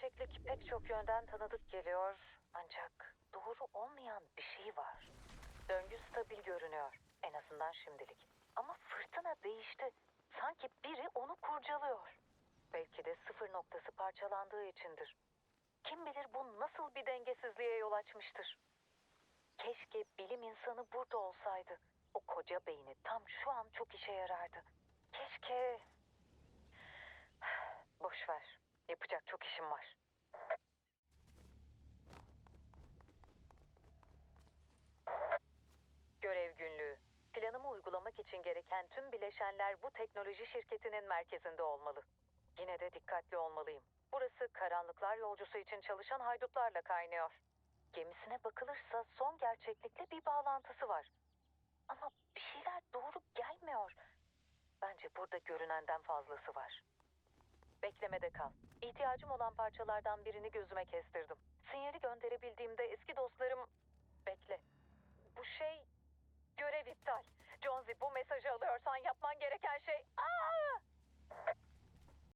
gerçeklik pek çok yönden tanıdık geliyor. Ancak doğru olmayan bir şey var. Döngü stabil görünüyor. En azından şimdilik. Ama fırtına değişti. Sanki biri onu kurcalıyor. Belki de sıfır noktası parçalandığı içindir. Kim bilir bu nasıl bir dengesizliğe yol açmıştır. Keşke bilim insanı burada olsaydı. O koca beyni tam şu an çok işe yarardı. İşim var. Görev günlüğü. Planımı uygulamak için gereken tüm bileşenler bu teknoloji şirketinin merkezinde olmalı. Yine de dikkatli olmalıyım. Burası karanlıklar yolcusu için çalışan haydutlarla kaynıyor. Gemisine bakılırsa son gerçeklikle bir bağlantısı var. Ama bir şeyler doğru gelmiyor. Bence burada görünenden fazlası var. Beklemede kal. İhtiyacım olan parçalardan birini gözüme kestirdim. Sinyali gönderebildiğimde